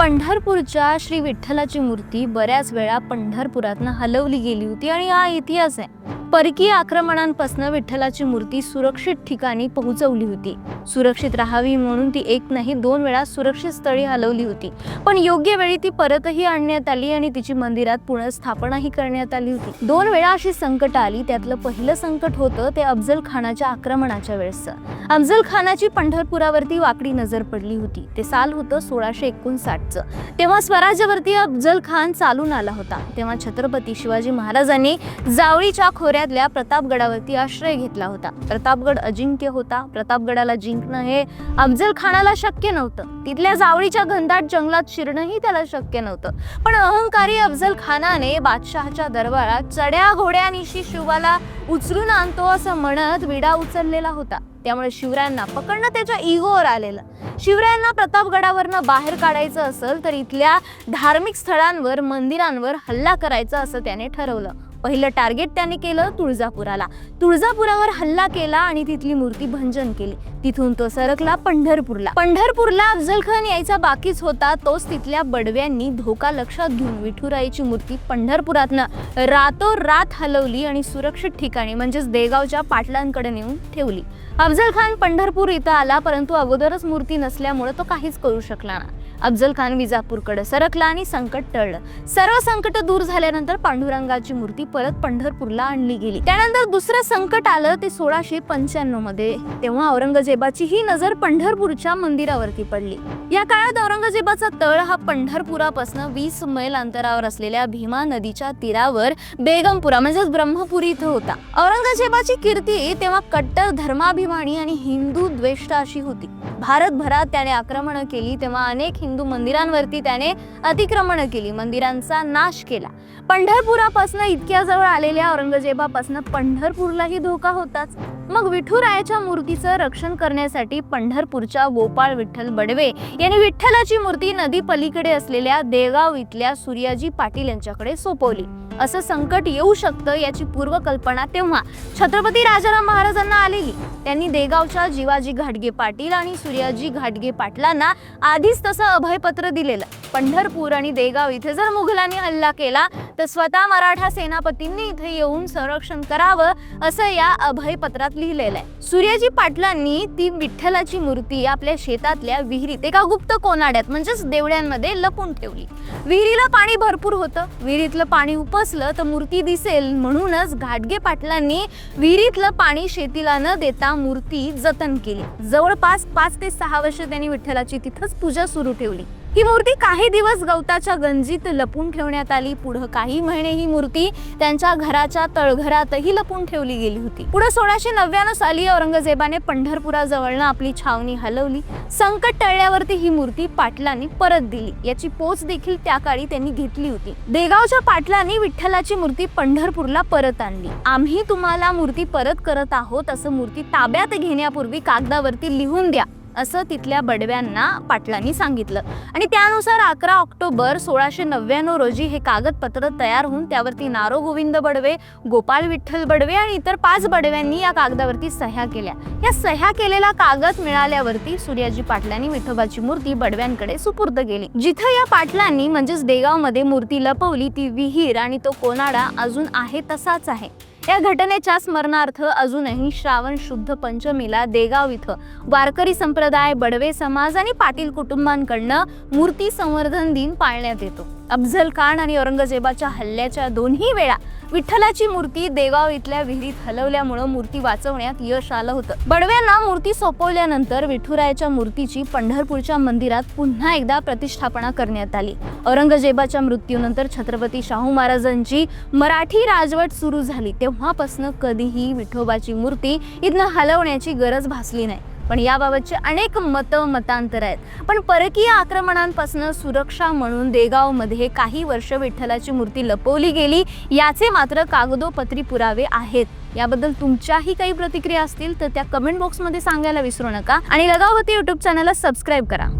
पंढरपूरच्या श्री विठ्ठलाची मूर्ती बऱ्याच वेळा पंढरपुरातनं हलवली गेली होती आणि हा इतिहास आहे. परकीय आक्रमणांपासून विठ्ठलाची मूर्ती सुरक्षित ठिकाणी पोहोचवली होती. सुरक्षित राहावी म्हणून ती एक नाही दोन वेळा सुरक्षित स्थळी हलवली होती. पण योग्य वेळी ती परतही आणण्यात आली आणि तिची मंदिरात पुनर्स्थापनाही करण्यात आली होती. दोन वेळा अशी संकट आली त्यातलं पहिलं संकट होतं ते अफजल खानाच्या आक्रमणाच्या वेळेसचं. अफजल खानाची पंढरपुरावरती वाकडी नजर पडली होती. ते साल होतं सोळाशे एकोणसाठचं. तेव्हा स्वराज्यावरती अफजल खान चालून आला होता. तेव्हा छत्रपती शिवाजी महाराजांनी जावळीच्या खोऱ्या किल्ल्यातल्या प्रतापगडावरती आश्रय घेतला होता. प्रतापगड अजिंक्य होता. प्रतापगडाला जिंकणं हे अफजल खानाला शक्य नव्हतं. तिथल्या जावळीच्या घनदाट जंगलात शिरणंही त्याला शक्य नव्हतं. पण अहंकारी अफजल खानाने बादशहाच्या दरबारात चढ्या घोड्यानिशी शिवाला उचलून आणतो असं म्हणत विडा उचललेला होता. त्यामुळे शिवरायांना पकडणं त्याच्या इगोवर आलेलं. शिवरायांना प्रतापगडावरनं बाहेर काढायचं असेल तर इथल्या धार्मिक स्थळांवर मंदिरांवर हल्ला करायचा असं त्याने ठरवलं. पहिलं टार्गेट त्याने केलं तुळजापुराला. तुळजापुरावर हल्ला केला आणि तिथली मूर्ती भंजन केली. तिथून तो सरकला पंढरपूरला. पंढरपूरला अफजल खान यायचा बाकीच होता. तोच तिथल्या बडव्यांनी धोका लक्षात घेऊन विठुराईची मूर्ती पंढरपुरातनं रातोरात हलवली आणि सुरक्षित ठिकाणी म्हणजेच देगावच्या पाटलांकडे नेऊन ठेवली. अफजल खान पंढरपूर इथं आला परंतु अगोदरच मूर्ती नसल्यामुळे तो काहीच करू शकला ना अफजल खान विजापूरकडे. सरकला आणि संकट टळलं. सर्व संकट दूर झाल्यानंतर पांडुरंगाची मूर्ती परत पंढरपूरला आणली गेली. त्यानंतर दुसरं संकट आलं ते सोळाशे पंच्याण्णवमध्ये. तेव्हा औरंगजेबाची ही नजर पंढरपूरच्या मंदिरावरती पडली. या काळात औरंगजेबाचा तळ हा पंढरपुरापासून वीस मैल अंतरावर असलेल्या भीमा नदीच्या तीरावर बेगमपुरा म्हणजेच ब्रह्मपुरी इथं होता. औरंगजेबाची कीर्ती तेव्हा कट्टर धर्माभिमानी आणि हिंदू द्वेष्ट अशी होती. भारतभरात त्याने आक्रमणं केली तेव्हा अनेक हिंदू मंदिरांवरती त्याने अतिक्रमण केली मंदिरांचा नाश केला. पंढरपुरापासून इतक्या जवळ आलेल्या औरंगजेबापासून पंढरपूरलाही धोका होताच. मग विठुरायाच्या मूर्तीचं रक्षण करण्यासाठी पंढरपूरच्या गोपाळ विठ्ठल बडवे यांनी विठ्ठलाची मूर्ती नदी पलीकडे असलेल्या देगाव इथल्या सूर्याजी पाटील यांच्याकडे सोपवली. असं संकट येऊ शकतं याची पूर्वकल्पना तेव्हा छत्रपती राजाराम महाराजांना आलेली. त्यांनी देगावच्या जिवाजी घाटगे पाटील आणि सूर्याजी घाटगे पाटलांना आधीच तसं अभयपत्र दिलेलं. पंढरपूर आणि देगाव इथे जर मुघलांनी हल्ला केला तर स्वतः मराठा सेनापतींनी इथे येऊन संरक्षण करावं असं या अभय पत्रात लिहिलेलं आहे. सूर्याजी पाटलांनी ती विठ्ठलाची मूर्ती आपल्या शेतातल्या विहिरीत एका गुप्त कोनाड्यात म्हणजेच देवड्यांमध्ये लपून ठेवली. विहिरीला पाणी भरपूर होतं. विहिरीतलं पाणी उपसलं तर मूर्ती दिसेल. म्हणूनच घाटगे पाटलांनी विहिरीतलं पाणी शेतीला न देता मूर्ती जतन केली. जवळपास पाच ते सहा वर्ष त्यांनी विठ्ठलाची तिथंच पूजा सुरू ठेवली. ही मूर्ती काही दिवस गवताच्या गंजीत लपून ठेवण्यात आली. पुढं काही महिने ही मूर्ती त्यांच्या घराच्या तळघरातही लपून ठेवली गेली होती. पुढे सोळाशे नव्याण्णव साली औरंगजेबाने पंढरपुराजवळनं आपली छावणी हलवली. संकट टळल्यावरती ही मूर्ती पाटलांनी परत दिली. याची पोच देखील त्या काळी त्यांनी घेतली होती. देगावच्या पाटलांनी विठ्ठलाची मूर्ती पंढरपूरला परत आणली. आम्ही तुम्हाला मूर्ती परत करत आहोत असं मूर्ती ताब्यात घेण्यापूर्वी कागदावरती लिहून द्या. असं तिथल्या बडव्यांना पाटलांनी सांगितलं. आणि त्यानुसार अकरा ऑक्टोबर सोळाशे नव्याण्णव रोजी हे कागदपत्र तयार होऊन त्यावरती नारो गोविंद बडवे गोपाळ विठ्ठल बडवे आणि इतर पाच बडव्यांनी या कागदावरती सह्या केल्या. या सह्या केलेला कागद मिळाल्यावरती सूर्याजी पाटलांनी विठोबाची मूर्ती बडव्यांकडे सुपूर्द केली. जिथं या पाटलांनी म्हणजेच देगावमध्ये मूर्ती लपवली ती विहीर आणि तो कोनाडा अजून आहे तसाच आहे. या घटनेच्या स्मरणार्थ अजूनही श्रावण शुद्ध पंचमीला देगाव इथं वारकरी संप्रदाय बडवे समाज आणि पाटील कुटुंबांकडनं मूर्ती संवर्धन दिन पाळण्यात येतो. अफझल खान आणि औरंगजेबाच्या हल्ल्याच्या दोन्ही वेळा विठ्ठलाची मूर्ती देगाव इथल्या विहिरीत हलवल्यामुळं मूर्ती वाचवण्यात यश आलं होतं. बडव्यांना मूर्ती सोपवल्यानंतर विठुरायाच्या मूर्तीची पंढरपूरच्या मंदिरात पुन्हा एकदा प्रतिष्ठापना करण्यात आली. औरंगजेबाच्या मृत्यूनंतर छत्रपती शाहू महाराजांची मराठी राजवट सुरू झाली. तेव्हापासून कधीही विठोबाची मूर्ती इथनं हलवण्याची गरज भासली नाही. पण याबाबतचे अनेक मतं मतांतर आहेत. पण परकीय आक्रमणांपासून सुरक्षा म्हणून देगावमध्ये काही वर्ष विठ्ठलाची मूर्ती लपवली गेली याचे मात्र कागदोपत्री पुरावे आहेत. याबद्दल तुमच्याही काही प्रतिक्रिया असतील तर त्या कमेंट बॉक्समध्ये सांगायला विसरू नका. आणि लगावती युट्यूब चॅनलला सबस्क्राईब करा.